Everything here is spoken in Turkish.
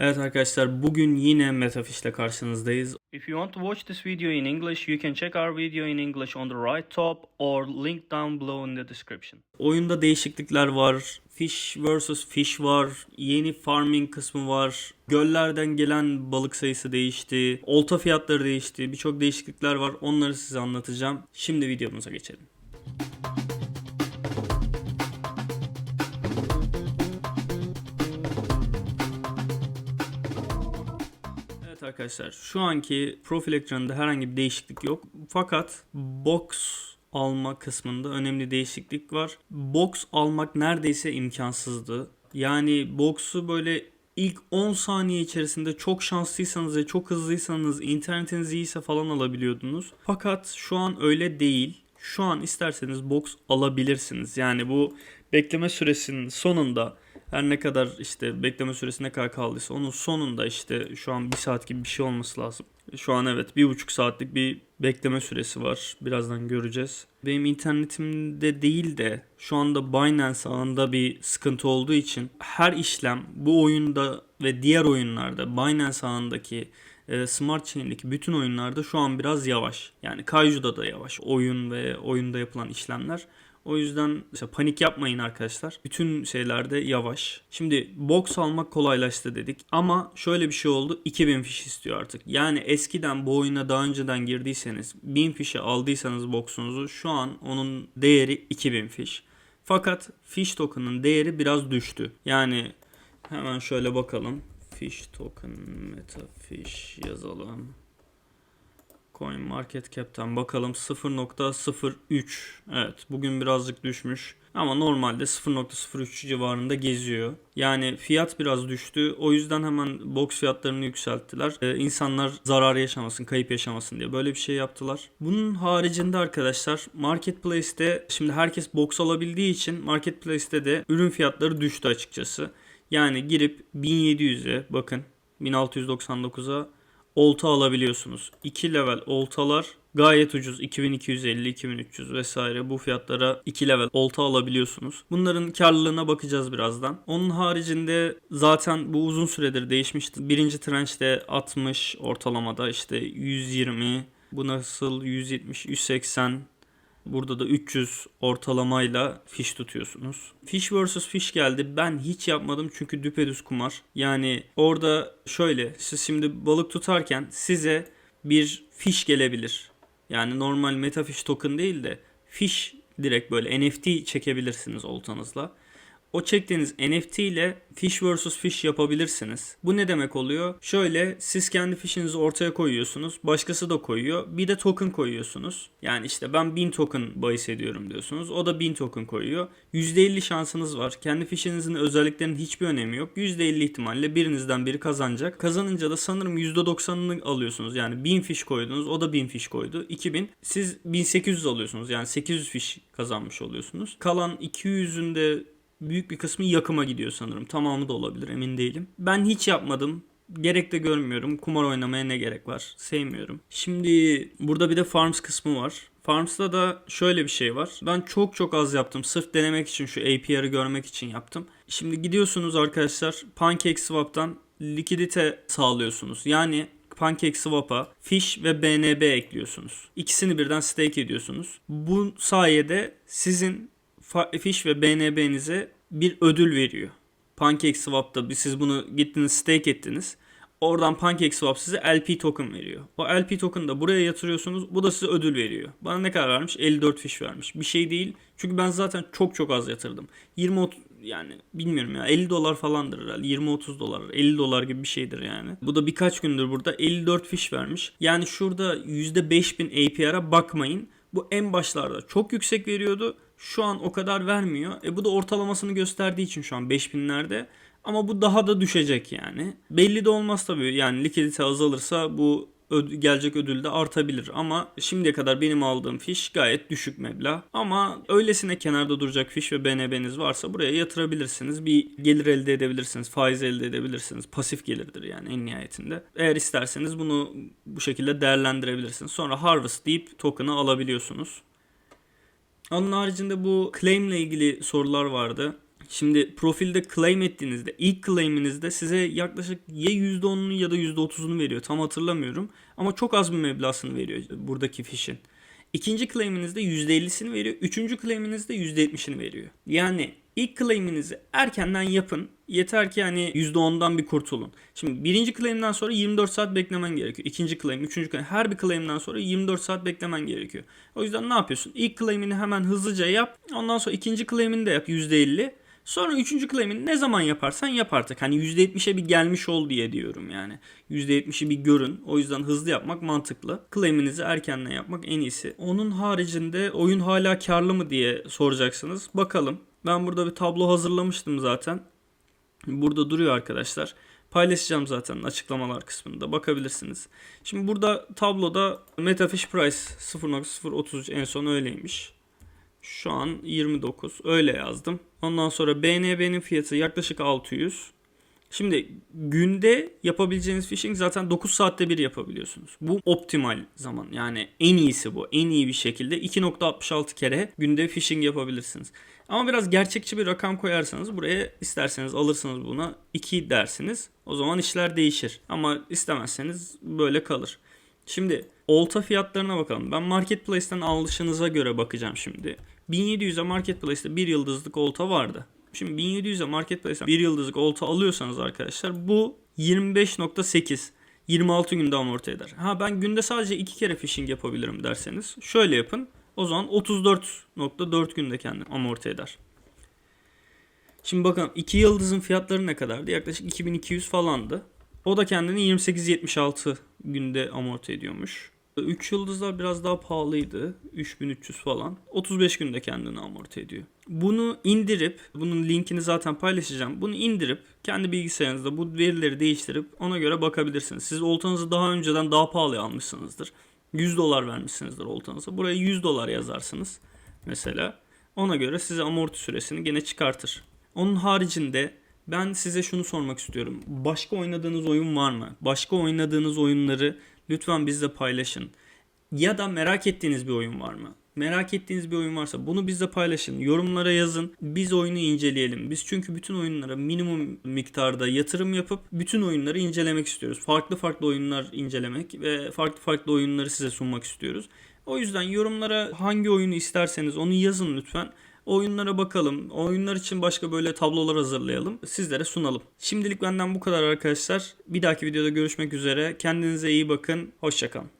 Evet arkadaşlar bugün yine Metafish ile karşınızdayız. If you want to watch this video in English, you can check our video in English on the right top or link down below in the description. Oyunda değişiklikler var. Fish vs Fish var. Yeni farming kısmı var. Göllerden gelen balık sayısı değişti. Olta fiyatları değişti. Birçok değişiklikler var. Onları size anlatacağım. Şimdi videomuza geçelim. Arkadaşlar şu anki profil ekranında herhangi bir değişiklik yok. Fakat box alma kısmında önemli değişiklik var. Box almak neredeyse imkansızdı. Yani box'u böyle ilk 10 saniye içerisinde çok şanslıysanız ve çok hızlıysanız internetiniz iyiyse falan alabiliyordunuz. Fakat şu an öyle değil. Şu an isterseniz box alabilirsiniz. Yani bu bekleme süresinin sonunda her ne kadar işte bekleme süresi ne kadar kaldıysa onun sonunda işte şu an bir saat gibi bir şey olması lazım. Şu an evet bir buçuk saatlik bir bekleme süresi var. Birazdan göreceğiz. Benim internetimde değil de şu anda Binance ağında bir sıkıntı olduğu için her işlem bu oyunda ve diğer oyunlarda Binance ağındaki e, Smart Chain'deki bütün oyunlarda şu an biraz yavaş. Yani Kaiju'da da yavaş. Oyun ve oyunda yapılan işlemler. O yüzden işte panik yapmayın arkadaşlar. Bütün şeylerde yavaş. Şimdi box almak kolaylaştı dedik. Ama şöyle bir şey oldu. 2000 fiş istiyor artık. Yani eskiden bu oyuna daha önceden girdiyseniz 1000 fişe aldıysanız box'unuzu şu an onun değeri 2000 fiş. Fakat fish token'ın değeri biraz düştü. Yani hemen şöyle bakalım. Fish token meta fish yazalım. Coin Market Cap'ten bakalım 0.03. Evet bugün birazcık düşmüş. Ama normalde 0.03 civarında geziyor. Yani fiyat biraz düştü. O yüzden hemen box fiyatlarını yükselttiler. Ee, insanlar zarar yaşamasın, kayıp yaşamasın diye böyle bir şey yaptılar. Bunun haricinde arkadaşlar Marketplace'te şimdi herkes box alabildiği için Marketplace'te de ürün fiyatları düştü açıkçası. Yani girip 1700'e bakın 1699'a olta alabiliyorsunuz. 2 level oltalar gayet ucuz. 2250, 2300 vesaire bu fiyatlara 2 level olta alabiliyorsunuz. Bunların karlılığına bakacağız birazdan. Onun haricinde zaten bu uzun süredir değişmişti. Birinci trench'te 60 ortalamada işte 120 bu nasıl 170, 180 Burada da 300 ortalamayla fiş tutuyorsunuz. Fish vs fish geldi. Ben hiç yapmadım çünkü düpedüz kumar. Yani orada şöyle siz şimdi balık tutarken size bir fiş gelebilir. Yani normal metafish token değil de fish direkt böyle NFT çekebilirsiniz oltanızla. O çektiğiniz NFT ile fish vs fish yapabilirsiniz. Bu ne demek oluyor? Şöyle siz kendi fishinizi ortaya koyuyorsunuz. Başkası da koyuyor. Bir de token koyuyorsunuz. Yani işte ben 1000 token bahis ediyorum diyorsunuz. O da 1000 token koyuyor. %50 şansınız var. Kendi fishinizin özelliklerinin hiçbir önemi yok. %50 ihtimalle birinizden biri kazanacak. Kazanınca da sanırım %90'ını alıyorsunuz. Yani 1000 fiş koydunuz. O da 1000 fiş koydu. 2000. Siz 1800 alıyorsunuz. Yani 800 fiş kazanmış oluyorsunuz. Kalan 200'ünde büyük bir kısmı yakıma gidiyor sanırım. Tamamı da olabilir emin değilim. Ben hiç yapmadım. Gerek de görmüyorum. Kumar oynamaya ne gerek var? Sevmiyorum. Şimdi burada bir de Farms kısmı var. Farms'ta da şöyle bir şey var. Ben çok çok az yaptım. Sırf denemek için şu APR'ı görmek için yaptım. Şimdi gidiyorsunuz arkadaşlar PancakeSwap'tan likidite sağlıyorsunuz. Yani PancakeSwap'a Fish ve BNB ekliyorsunuz. İkisini birden stake ediyorsunuz. Bu sayede sizin Fish ve BNB'nize bir ödül veriyor. PancakeSwap'ta siz bunu gittiniz stake ettiniz. Oradan PancakeSwap size LP token veriyor. O LP token'ı da buraya yatırıyorsunuz. Bu da size ödül veriyor. Bana ne kadar vermiş? 54 fiş vermiş. Bir şey değil. Çünkü ben zaten çok çok az yatırdım. 20 30 yani bilmiyorum ya 50 dolar falandır herhalde. 20-30 dolar 50 dolar gibi bir şeydir yani. Bu da birkaç gündür burada 54 fiş vermiş. Yani şurada %5000 APR'a bakmayın. Bu en başlarda çok yüksek veriyordu. Şu an o kadar vermiyor. E bu da ortalamasını gösterdiği için şu an 5000'lerde. Ama bu daha da düşecek yani. Belli de olmaz tabii. Yani likidite azalırsa bu öd- gelecek ödül de artabilir. Ama şimdiye kadar benim aldığım fiş gayet düşük meblağ. Ama öylesine kenarda duracak fiş ve BNB'niz varsa buraya yatırabilirsiniz. Bir gelir elde edebilirsiniz. Faiz elde edebilirsiniz. Pasif gelirdir yani en nihayetinde. Eğer isterseniz bunu bu şekilde değerlendirebilirsiniz. Sonra harvest deyip token'ı alabiliyorsunuz. Onun haricinde bu claim ile ilgili sorular vardı. Şimdi profilde claim ettiğinizde ilk claim'inizde size yaklaşık ya %10'unu ya da %30'unu veriyor. Tam hatırlamıyorum. Ama çok az bir meblağını veriyor buradaki fişin. İkinci claim'inizde %50'sini veriyor. Üçüncü claim'inizde %70'ini veriyor. Yani ilk claim'inizi erkenden yapın. Yeter ki hani %10'dan bir kurtulun. Şimdi birinci claim'den sonra 24 saat beklemen gerekiyor. İkinci claim, üçüncü claim. Her bir claim'den sonra 24 saat beklemen gerekiyor. O yüzden ne yapıyorsun? İlk claim'ini hemen hızlıca yap. Ondan sonra ikinci claim'ini de yap %50. Sonra üçüncü claim'ini ne zaman yaparsan yap artık. Hani %70'e bir gelmiş ol diye diyorum yani. %70'i bir görün. O yüzden hızlı yapmak mantıklı. Claim'inizi erkenden yapmak en iyisi. Onun haricinde oyun hala karlı mı diye soracaksınız. Bakalım. Ben burada bir tablo hazırlamıştım zaten. Burada duruyor arkadaşlar. Paylaşacağım zaten açıklamalar kısmında bakabilirsiniz. Şimdi burada tabloda Metafish Price 0.033 en son öyleymiş. Şu an 29 öyle yazdım. Ondan sonra BNB'nin fiyatı yaklaşık 600. Şimdi günde yapabileceğiniz phishing zaten 9 saatte bir yapabiliyorsunuz. Bu optimal zaman. Yani en iyisi bu. En iyi bir şekilde 2.66 kere günde phishing yapabilirsiniz. Ama biraz gerçekçi bir rakam koyarsanız buraya isterseniz alırsınız buna 2 dersiniz. O zaman işler değişir. Ama istemezseniz böyle kalır. Şimdi olta fiyatlarına bakalım. Ben Marketplace'ten alışınıza göre bakacağım şimdi. 1700'e Marketplace'te bir yıldızlık olta vardı. Şimdi 1700'e Marketplace'ten bir yıldızlık olta alıyorsanız arkadaşlar bu 25.8 26 günde amorti eder. Ha ben günde sadece 2 kere phishing yapabilirim derseniz şöyle yapın. O zaman 34.4 günde kendini amorti eder. Şimdi bakın 2 yıldızın fiyatları ne kadardı? Yaklaşık 2200 falandı. O da kendini 28.76 günde amorti ediyormuş. 3 yıldızlar biraz daha pahalıydı. 3300 falan. 35 günde kendini amorti ediyor. Bunu indirip, bunun linkini zaten paylaşacağım. Bunu indirip kendi bilgisayarınızda bu verileri değiştirip ona göre bakabilirsiniz. Siz oltanızı daha önceden daha pahalı almışsınızdır. 100 dolar vermişsinizdir oltanıza. Buraya 100 dolar yazarsınız mesela. Ona göre size amorti süresini gene çıkartır. Onun haricinde ben size şunu sormak istiyorum. Başka oynadığınız oyun var mı? Başka oynadığınız oyunları lütfen bizle paylaşın. Ya da merak ettiğiniz bir oyun var mı? Merak ettiğiniz bir oyun varsa bunu bizle paylaşın. Yorumlara yazın. Biz oyunu inceleyelim. Biz çünkü bütün oyunlara minimum miktarda yatırım yapıp bütün oyunları incelemek istiyoruz. Farklı farklı oyunlar incelemek ve farklı farklı oyunları size sunmak istiyoruz. O yüzden yorumlara hangi oyunu isterseniz onu yazın lütfen. Oyunlara bakalım. Oyunlar için başka böyle tablolar hazırlayalım. Sizlere sunalım. Şimdilik benden bu kadar arkadaşlar. Bir dahaki videoda görüşmek üzere. Kendinize iyi bakın. Hoşçakalın.